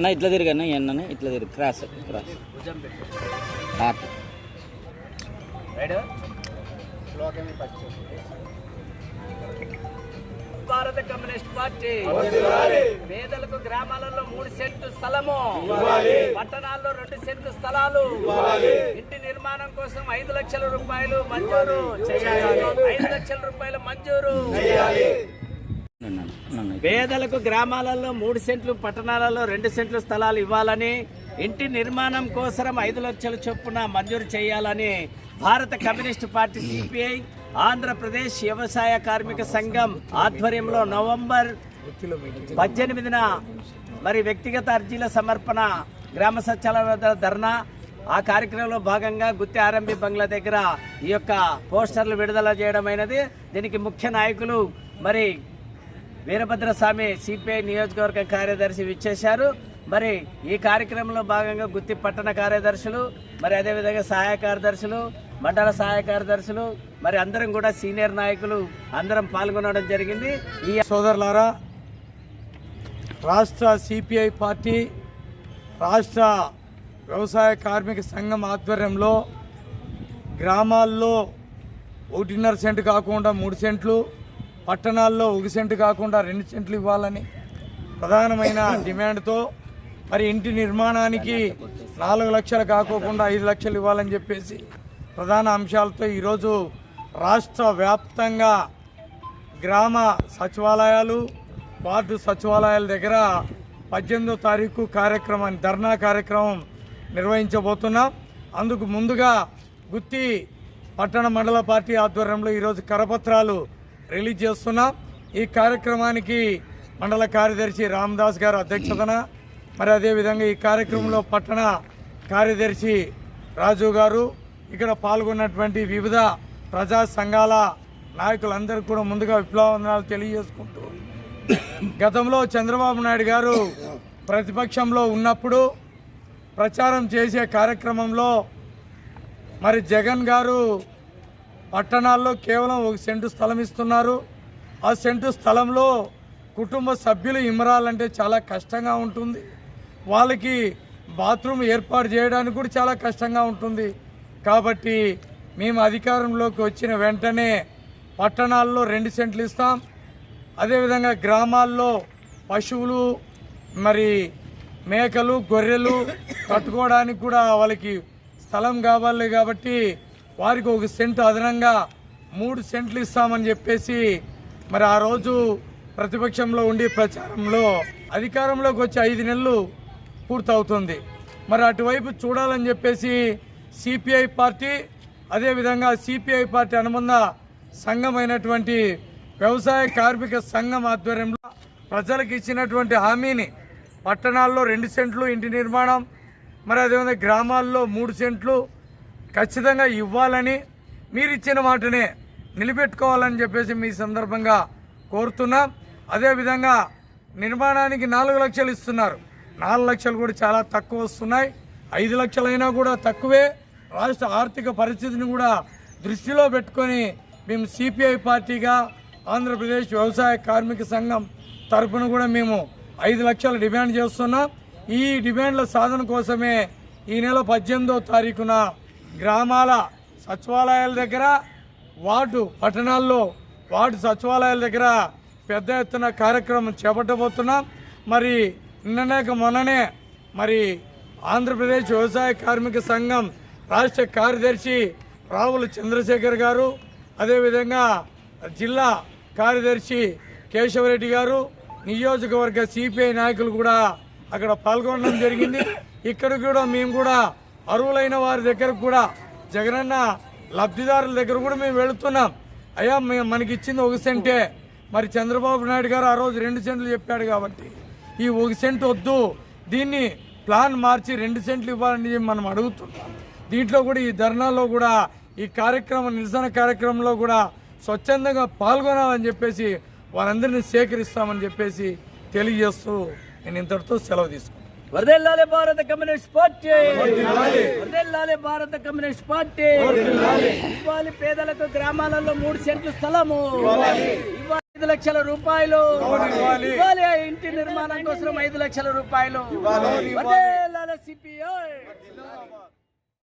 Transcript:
నా ఇట్లా తిరిగాను ఎన్న ఇట్లా తిరిగి క్రాస్ క్రాస్. హార్ట్ భారత కమ్యూనిస్ట్ పార్టీ. పేదలకు గ్రామాలలో మూడు సెంటు స్థలము. పట్టణాల్లో రెండు సెంటు స్థలాలు. ఇంటి నిర్మాణం కోసం ఐదు లక్షల రూపాయలు మంజూరు ఐదు లక్షల రూపాయలు మంజూరు. పేదలకు గ్రామాలలో మూడు సెంట్లు పట్టణాలలో రెండు సెంట్లు స్థలాలు ఇవ్వాలని ఇంటి నిర్మాణం కోసం ఐదు లక్షల చొప్పున మంజూరు చేయాలని భారత కమ్యూనిస్ట్ పార్టీ సిపిఐ ఆంధ్రప్రదేశ్ వ్యవసాయ కార్మిక సంఘం ఆధ్వర్యంలో నవంబర్ పద్దెనిమిదిన మరి వ్యక్తిగత అర్జీల సమర్పణ గ్రామ సచివాలయ వద్ద ధర్నా ఆ కార్యక్రమంలో భాగంగా గుత్తి ఆర్ఎంబి బంగ్లా దగ్గర ఈ యొక్క పోస్టర్లు విడుదల చేయడమైనది దీనికి ముఖ్య నాయకులు మరి వీరభద్రస్వామి సిపిఐ నియోజకవర్గ కార్యదర్శి విచ్చేశారు. మరి ఈ కార్యక్రమంలో భాగంగా గుత్తి పట్టణ కార్యదర్శులు మరి అదేవిధంగా సహాయ కార్యదర్శులు మండల సహాయ కార్యదర్శులు మరి అందరం కూడా సీనియర్ నాయకులు అందరం పాల్గొనడం జరిగింది. ఈ సోదరులారా రాష్ట్ర సిపిఐ పార్టీ రాష్ట్ర వ్యవసాయ కార్మిక సంఘం ఆధ్వర్యంలో గ్రామాల్లో ఒకటిన్నర సెంటు కాకుండా మూడు సెంట్లు పట్టణాల్లో ఒక సెంటు కాకుండా రెండు సెంట్లు ఇవ్వాలని ప్రధానమైన డిమాండ్తో మరి ఇంటి నిర్మాణానికి నాలుగు లక్షలు కాకోకుండా ఐదు లక్షలు ఇవ్వాలని చెప్పేసి ప్రధాన అంశాలతో ఈరోజు రాష్ట్ర వ్యాప్తంగా గ్రామ సచివాలయాలు వార్డు సచివాలయాల దగ్గర పద్దెనిమిదో తారీఖు కార్యక్రమాన్ని ధర్నా కార్యక్రమం నిర్వహించబోతున్నాం. అందుకు ముందుగా గుత్తి పట్టణ మండల పార్టీ ఆధ్వర్యంలో ఈరోజు కరపత్రాలు రిలీజ్ చేస్తున్నాం. ఈ కార్యక్రమానికి మండల కార్యదర్శి రామదాస్ గారు అధ్యక్షతన మరి అదేవిధంగా ఈ కార్యక్రమంలో పట్టణ కార్యదర్శి రాజు గారు ఇక్కడ పాల్గొన్నటువంటి వివిధ ప్రజా సంఘాల నాయకులందరూ కూడా ముందుగా విప్లవనాలు తెలియజేసుకుంటూ గతంలో చంద్రబాబు నాయుడు గారు ప్రతిపక్షంలో ఉన్నప్పుడు ప్రచారం చేసే కార్యక్రమంలో మరి జగన్ గారు పట్టణాల్లో కేవలం ఒక సెంటు స్థలం ఇస్తున్నారు. ఆ సెంటు స్థలంలో కుటుంబ సభ్యులు ఇమరాలంటే చాలా కష్టంగా ఉంటుంది. వాళ్ళకి బాత్రూమ్ ఏర్పాటు చేయడానికి కూడా చాలా కష్టంగా ఉంటుంది. కాబట్టి మేము అధికారంలోకి వచ్చిన వెంటనే పట్టణాల్లో రెండు సెంట్లు ఇస్తాం. అదేవిధంగా గ్రామాల్లో పశువులు మరి మేకలు గొర్రెలు కట్టుకోవడానికి కూడా వాళ్ళకి స్థలం కావాలి కాబట్టి వారికి ఒక సెంటు అదనంగా మూడు సెంట్లు ఇస్తామని చెప్పేసి మరి ఆ రోజు ప్రతిపక్షంలో ఉండి ప్రచారంలో అధికారంలోకి వచ్చి ఐదు నెలలు పూర్తవుతుంది. మరి అటువైపు చూడాలని చెప్పేసి సిపిఐ పార్టీ అదేవిధంగా సిపిఐ పార్టీ అనుబంధ సంఘమైనటువంటి వ్యవసాయ కార్మిక సంఘం ఆధ్వర్యంలో ప్రజలకు ఇచ్చినటువంటి హామీని పట్టణాల్లో రెండు సెంట్లు ఇంటి నిర్మాణం మరి అదేవిధంగా గ్రామాల్లో మూడు సెంట్లు ఖచ్చితంగా ఇవ్వాలని మీరు ఇచ్చిన మాటనే నిలబెట్టుకోవాలని చెప్పేసి మీ సందర్భంగా కోరుతున్నాం. అదేవిధంగా నిర్మాణానికి నాలుగు లక్షలు ఇస్తున్నారు. నాలుగు లక్షలు కూడా చాలా తక్కువ వస్తున్నాయి. ఐదు లక్షలైనా కూడా తక్కువే. రాష్ట్ర ఆర్థిక పరిస్థితిని కూడా దృష్టిలో పెట్టుకొని మేము సిపిఐ పార్టీగా ఆంధ్రప్రదేశ్ వ్యవసాయ కార్మిక సంఘం తరపున కూడా మేము ఐదు లక్షలు డిమాండ్ చేస్తున్నాం. ఈ డిమాండ్ల సాధన కోసమే ఈ నెల పద్దెనిమిదో తారీఖున గ్రామాల సచివాలయాల దగ్గర వార్డు పట్టణాల్లో వార్డు సచివాలయాల దగ్గర పెద్ద ఎత్తున కార్యక్రమం చేపట్టబోతున్నాం. మరి నిన్ననేక మొన్ననే మరి ఆంధ్రప్రదేశ్ వ్యవసాయ కార్మిక సంఘం రాష్ట్ర కార్యదర్శి రావుల చంద్రశేఖర్ గారు అదేవిధంగా జిల్లా కార్యదర్శి కేశవరెడ్డి గారు నియోజకవర్గ సిపిఐ నాయకులు కూడా అక్కడ పాల్గొనడం జరిగింది. ఇక్కడ కూడా మేము కూడా అర్హులైన వారి దగ్గరకు కూడా జగనన్న లబ్ధిదారుల దగ్గర కూడా మేము వెళుతున్నాం. అయ్యా మేము మనకి ఇచ్చింది ఒక సెంటే. మరి చంద్రబాబు నాయుడు గారు ఆ రోజు రెండు సెంట్లు చెప్పాడు కాబట్టి. ఈ ఒక సెంట్ వద్దు. దీన్ని ప్లాన్ మార్చి రెండు సెంట్లు ఇవ్వాలని మనం అడుగుతున్నాం. దీంట్లో కూడా ఈ ధర్నాలో కూడా ఈ కార్యక్రమం నిరసన కార్యక్రమంలో కూడా స్వచ్ఛందంగా పాల్గొనాలని చెప్పేసి వారందరినీ సేకరిస్తామని చెప్పేసి తెలియజేస్తూ నేను ఇంతటితో సెలవు తీసుకున్నాను వర్దెల్లాలి భారత కమ్యూనిస్ట్ పార్టీ. వర్దెల్లాలి. భారత కమ్యూనిస్ట్ పార్టీ. ఇవ్వాలి పేదలకు గ్రామాలలో మూడు సెంట్లు స్థలము. ఇవ్వాలి. ఐదు లక్షల రూపాయలు. ఇవ్వాలి. ఇంటి నిర్మాణం కోసం ఐదు లక్షల రూపాయలు. CPI.